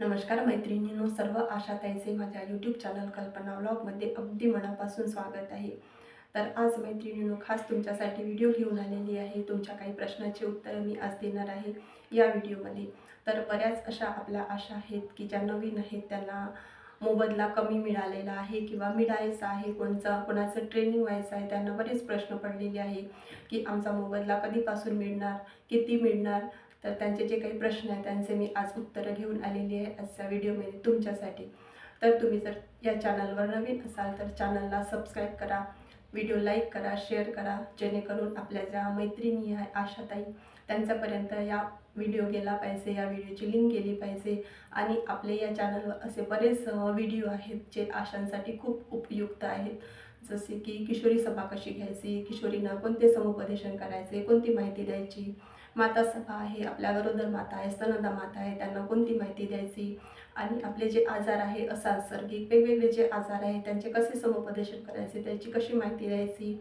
नमस्कार मैत्रिणींनो सर्व आशाताईचे माझ्या यूट्यूब चॅनल कल्पना ब्लॉगमध्ये अगदी मनापासून स्वागत आहे. तर आज मैत्रिणींनो खास तुमच्यासाठी व्हिडिओ घेऊन आलेली आहे. तुमच्या काही प्रश्नाची उत्तरं मी आज देणार आहे या व्हिडिओमध्ये तर बऱ्याच अशा आपल्या आशा आहेत की ज्या नवीन आहेत त्यांना मोबदला कमी मिळालेला आहे किंवा मिळायचा आहे. कोणचा कोणाचं ट्रेनिंग व्हायचं आहे त्यांना बरेच प्रश्न पडलेले आहे की आमचा मोबदला कधीपासून मिळणार किती मिळणार? तर त्यांचे जे काही प्रश्न आहेत त्यांचे मी आज उत्तरं घेऊन आलेली आहे आजच्या व्हिडिओमध्ये तुमच्यासाठी. तर तुम्ही जर या चॅनलवर नवीन असाल तर चॅनलला सबस्क्राईब करा व्हिडिओ लाईक करा शेअर करा जेणेकरून आपल्या ज्या मैत्रिणी आहे आशाताई त्यांच्यापर्यंत या व्हिडिओ गेला पाहिजे या व्हिडिओची लिंक गेली पाहिजे. आणि आपले या चॅनलवर असे बरेच व्हिडिओ आहेत जे आशांसाठी खूप उपयुक्त आहेत. जसे की किशोरी सभा कशी घ्यायची किशोरींना कोणते समुपदेशन करायचे कोणती माहिती द्यायची माता सभा आहे आपल्या गरोदर माता आहे स्तनदा माता आहे त्यांना कोणती माहिती द्यायची? आणि आपले जे आजार आहे असांसर्गिक वेगवेगळे जे आजार आहे त्यांचे कसे समुपदेशन करायचे त्याची कशी माहिती द्यायची?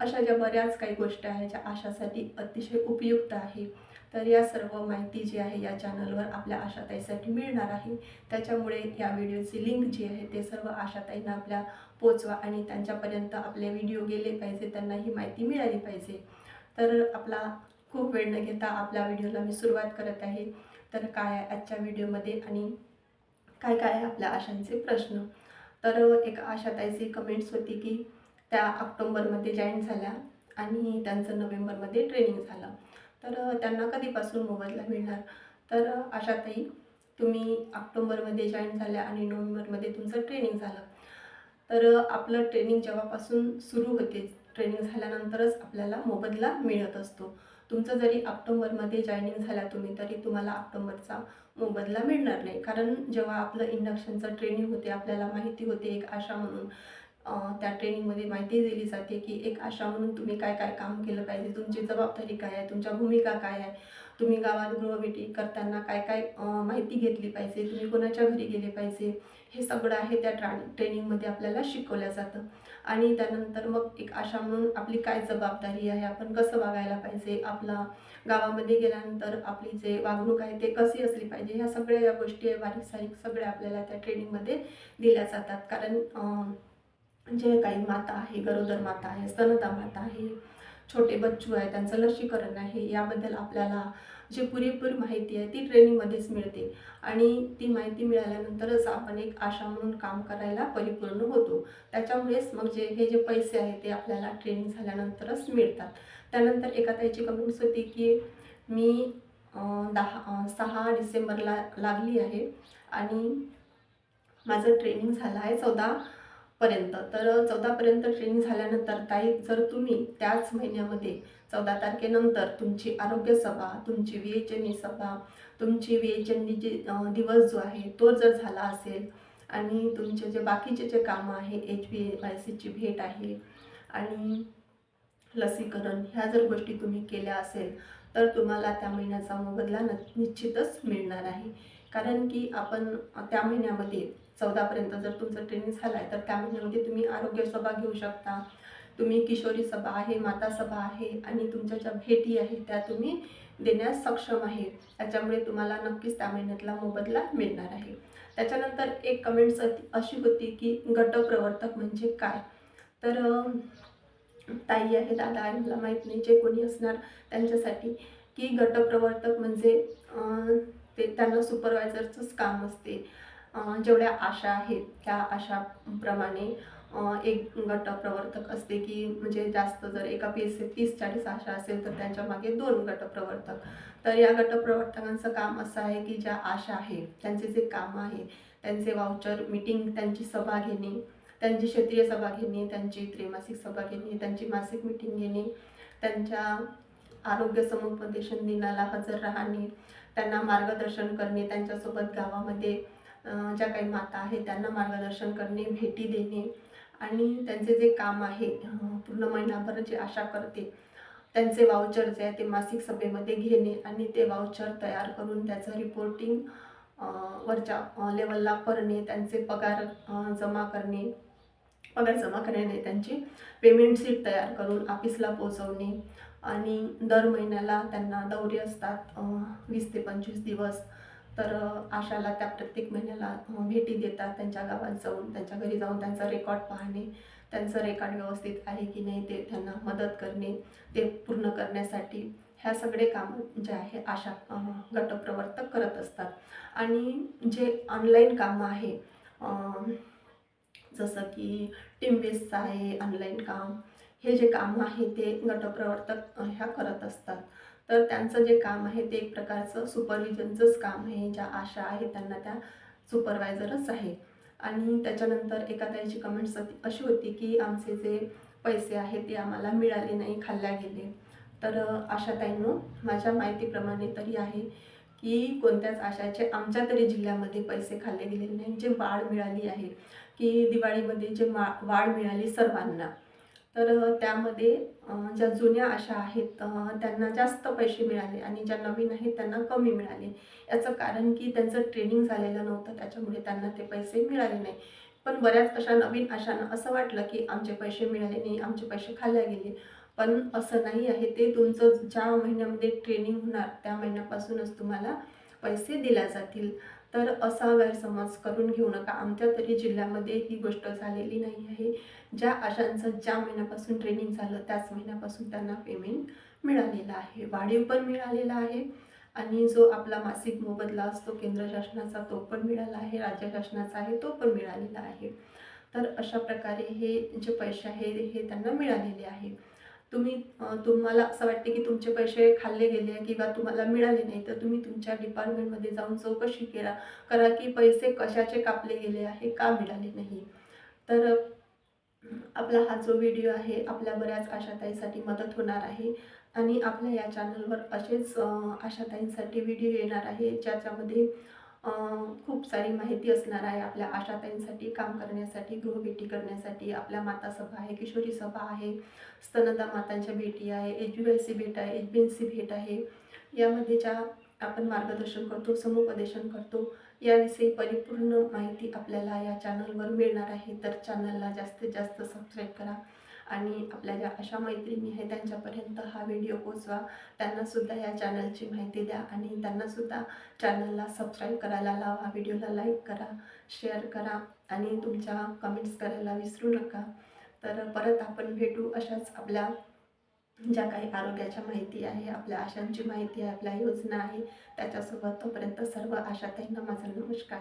अशा ज्या बऱ्याच काही गोष्टी आहेत ज्या आशासाठी अतिशय उपयुक्त आहे तर या सर्व माहिती जी आहे या चॅनलवर आपल्या आशाताईसाठी मिळणार आहे. त्याच्यामुळे या व्हिडिओची लिंक जी आहे ते सर्व आशाताईंना आपल्या पोचवा आणि त्यांच्यापर्यंत आपले व्हिडिओ गेले पाहिजे त्यांना ही माहिती मिळाली पाहिजे. तर आपला खूप वेळ न घेता आपल्या व्हिडिओला मी सुरुवात करत आहे. तर काय आहे आजच्या व्हिडिओमध्ये आणि काय काय आहे आपल्या आशांचे प्रश्न? तर एक आशाताईची कमेंट्स होती की त्या ऑक्टोंबरमध्ये जॉईन झाल्या आणि त्यांचं नोव्हेंबरमध्ये ट्रेनिंग झालं. तर त्यांना कधीपासून मोबदला मिळणार? तर आशाताई तुम्ही ऑक्टोंबरमध्ये जॉईन झाल्या आणि नोव्हेंबरमध्ये तुमचं ट्रेनिंग झालं. तर आपलं ट्रेनिंग जेव्हापासून सुरू होते ट्रेनिंग झाल्यानंतरच आपल्याला मोबदला मिळत असतो. तुमचं जरी ऑक्टोबरमध्ये जॉईनिंग झाला तुम्ही तरी तुम्हाला ऑक्टोबरचा मोबदला मिळणार नाही. कारण जेव्हा आपलं इंडक्शनचं ट्रेनिंग होते आपल्याला माहिती होते एक आशा म्हणून त्या ट्रेनिंगमध्ये माहिती दिली जाते की एक आशा म्हणून तुम्ही काय काय काम केलं पाहिजे तुमची जबाबदारी काय आहे तुमच्या भूमिका काय आहे तुम्ही गावात गृहभेटी करताना काय काय माहिती घेतली पाहिजे तुम्ही कोणाच्या घरी गेले पाहिजे हे सगळं आहे त्या ट्रा ट्रेनिंगमध्ये आपल्याला शिकवलं जातं. आणि त्यानंतर मग एक आशा म्हणून आपली काय जबाबदारी आहे आपण कसं वागायला पाहिजे आपला गावामध्ये गेल्यानंतर आपली जे वागणूक आहे ते कशी असली पाहिजे ह्या सगळ्या या गोष्टी आहे बारीक सारीक सगळ्या आपल्याला त्या ट्रेनिंगमध्ये दिल्या जातात. कारण जे काही माता आहे गरोदर माता आहे स्तनदा माता आहे छोटे बच्चू आहे त्यांचं लसीकरण आहे याबद्दल आपल्याला जी पुरेपूर माहिती आहे ती ट्रेनिंगमध्येच मिळते. आणि ती माहिती मिळाल्यानंतरच आपण एक आशा म्हणून काम करायला परिपूर्ण होतो. त्याच्यामुळेच मग जे हे जे पैसे आहे ते आपल्याला ट्रेनिंग झाल्यानंतरच मिळतात. त्यानंतर एका ताईची कमेंट्स होती की मी दहा सहा डिसेंबरला लागली आहे आणि माझं ट्रेनिंग झालं आहे चौदा पर्यंत. तर चौदापर्यंत ट्रेनिंग झाल्यानंतर ताई जर तुम्ही त्याच महिन्यामध्ये चौदा तारखेनंतर तुमची आरोग्य सभा तुमची व्ही एच एन ई सभा तुमची व्ही एच एन जी दिवस जो आहे तो जर झाला असेल आणि तुमचे जे बाकीचे जे कामं आहे एच बी आय सीची भेट आहे आणि लसीकरण ह्या जर गोष्टी तुम्ही केल्या असेल तर तुम्हाला त्या महिन्याचा मोबदला न निश्चितच मिळणार आहे. कारण की आपण त्या महिन्यामध्ये चौदापर्यंत जर तुमचं ट्रेनिंग झाला आहे तर त्या महिन्यामध्ये म्हणजे तुम्ही आरोग्य सभा घेऊ शकता. तुम्ही किशोरी सभा आहे माता सभा आहे आणि तुमच्या ज्या भेटी आहेत त्या तुम्ही देण्यास सक्षम आहे. त्याच्यामुळे तुम्हाला नक्कीच त्या महिन्यातला हो मोबदला मिळणार आहे. त्याच्यानंतर एक कमेंट्स अशी होती की गटप्रवर्तक म्हणजे काय? तर ताई आहे दादा आहे मला माहीत नाही जे कोणी असणार त्यांच्यासाठी. की गटप्रवर्तक म्हणजे ते त्यांना सुपरवायझरचंच काम असते. जेवढ्या आशा आहेत त्या आशाप्रमाणे एक एक गटप्रवर्तक असते की म्हणजे जास्त जर एका पी एस तीस चाळीस आशा असेल तर त्यांच्या मागे दोन गटप्रवर्तक तर या गटप्रवर्तकांचं काम असं आहे की ज्या आशा आहे त्यांचे जे काम आहे त्यांचे वाउचर मीटिंग त्यांची सभा घेणे त्यांची क्षेत्रीय सभा घेणे त्यांची त्रैमासिक सभा घेणे त्यांची मासिक मीटिंग घेणे त्यांच्या आरोग्य समुपदेशन दिनाला हजर राहणे त्यांना मार्गदर्शन करणे त्यांच्यासोबत गावामध्ये ज्या काही माता आहेत त्यांना मार्गदर्शन करणे भेटी देणे आणि त्यांचे जे काम आहे पूर्ण महिनाभर जे आशा करते त्यांचे वाउचर जे आहे ते मासिक सभेमध्ये घेणे आणि ते वाउचर तयार करून त्याचं रिपोर्टिंग वरच्या लेवलला करणे त्यांचे पगार जमा करणे पगार जमा करणे त्यांची पेमेंट सीट तयार करून ऑफिसला पोचवणे आणि दर महिन्याला त्यांना दौरे असतात वीस ते पंचवीस दिवस. तर आशाला त्या प्रत्येक महिन्याला भेटी देतात त्यांच्या गावात जाऊन त्यांच्या घरी जाऊन त्यांचा रेकॉर्ड पाहणे त्यांचं रेकॉर्ड व्यवस्थित आहे की नाही ते त्यांना मदत करणे ते पूर्ण करण्यासाठी ह्या सगळे कामं जे आहे आशा गटप्रवर्तक करत असतात. आणि जे ऑनलाईन कामं आहे जसं की टीम बेसचं आहे ऑनलाईन काम हे जे कामं आहे ते गटप्रवर्तक ह्या करत असतात. तर त्यांचं जे काम आहे ते एक प्रकारचं सुपरविजनचंच काम आहे. ज्या आशा आहेत त्यांना त्या सुपरवायझरच आहे. आणि त्याच्यानंतर एका ताईची कमेंट्स अशी होती की आमचे जे पैसे आहे ते आम्हाला मिळाले नाही खाल्ल्या गेले. तर आशा आशाताईंनो माझ्या माहितीप्रमाणे तरी आहे की कोणत्याच आशाचे आमच्या तरी जिल्ह्यामध्ये पैसे खाल्ले गेलेले नाही. जे वाढ मिळाली आहे की दिवाळीमध्ये जे मा वाढ मिळाली सर्वांना. तर त्यामध्ये ज्या जुन्या आशा आहेत त्यांना जास्त पैसे मिळाले आणि ज्या नवीन आहेत त्यांना कमी मिळाले. याचं कारण की त्यांचं ट्रेनिंग झालेलं नव्हतं त्याच्यामुळे त्यांना ते पैसे मिळाले नाही. पण बऱ्याच अशा नवीन आशांना असं वाटलं की आमचे पैसे मिळाले नाही आमचे पैसे खाल्ल्या गेले. पण असं नाही आहे ते तुमचं ज्या महिन्यामध्ये ट्रेनिंग होणार त्या महिन्यापासूनच तुम्हाला पैसे दिल्या जातील. तर असा गैरसमज करून घेऊ नका. आमच्या तरी जिल्ह्यामध्ये ही गोष्ट झालेली नाही आहे. ज्या आशांचं ज्या महिन्यापासून ट्रेनिंग झालं त्याच महिन्यापासून त्यांना पेमेंट मिळालेलं आहे. वाढीव पण मिळालेला आहे. आणि जो आपला मासिक मोबदला असतो केंद्र शासनाचा तो पण मिळाला आहे. राज्य शासनाचा आहे तो पण मिळालेला आहे. तर अशा प्रकारे हे जे पैसे आहे हे त्यांना मिळालेले आहे. तुम्ही तुम्हाला असं वाटते की तुमचे पैसे खाल्ले गेले किंवा तुम्हाला मिळाले नाही तर तुम्ही तुमच्या डिपार्टमेंटमध्ये जाऊन चौकशी करा करा की पैसे कशाचे कापले गेले आहे का मिळाले नाही. तर आपला हा जो व्हिडिओ आहे आपल्या बऱ्याच आशाताईंसाठी मदत होणार आहे. आणि आपल्या या चॅनलवर असेच आशाताईंसाठी व्हिडिओ येणार आहे ज्याच्यामध्ये खूप सारी माहिती असणार आहे आपल्या आशाताईंसाठी काम करण्यासाठी गृहभेटी करण्यासाठी. आपल्या माता सभा आहे किशोरी सभा आहे स्तनदा मातांच्या भेटी आहे एच बी आय सी भेट आहे एच बी एन सी भेट आहे. यामध्ये ज्या आपण मार्गदर्शन करतो समुपदेशन करतो याविषयी परिपूर्ण माहिती आपल्याला या चॅनलवर मिळणार आहे. तर चॅनलला जास्तीत जास्त सबस्क्राईब करा. आणि आपल्या ज्या अशा मैत्रिणी आहेत त्यांच्यापर्यंत हा व्हिडिओ पोचवा त्यांनासुद्धा या चॅनलची माहिती द्या आणि त्यांनासुद्धा चॅनलला सबस्क्राईब करायला लावा. व्हिडिओला लाईक करा शेअर करा आणि तुमच्या कमेंट्स करायला विसरू नका. तर परत आपण भेटू अशाच आपल्या ज्या काही आरोग्याच्या माहिती आहे आपल्या आशांची माहिती आहे आपल्या योजना आहे त्याच्यासोबत तोपर्यंत सर्व आशाताईंना माझा नमस्कार.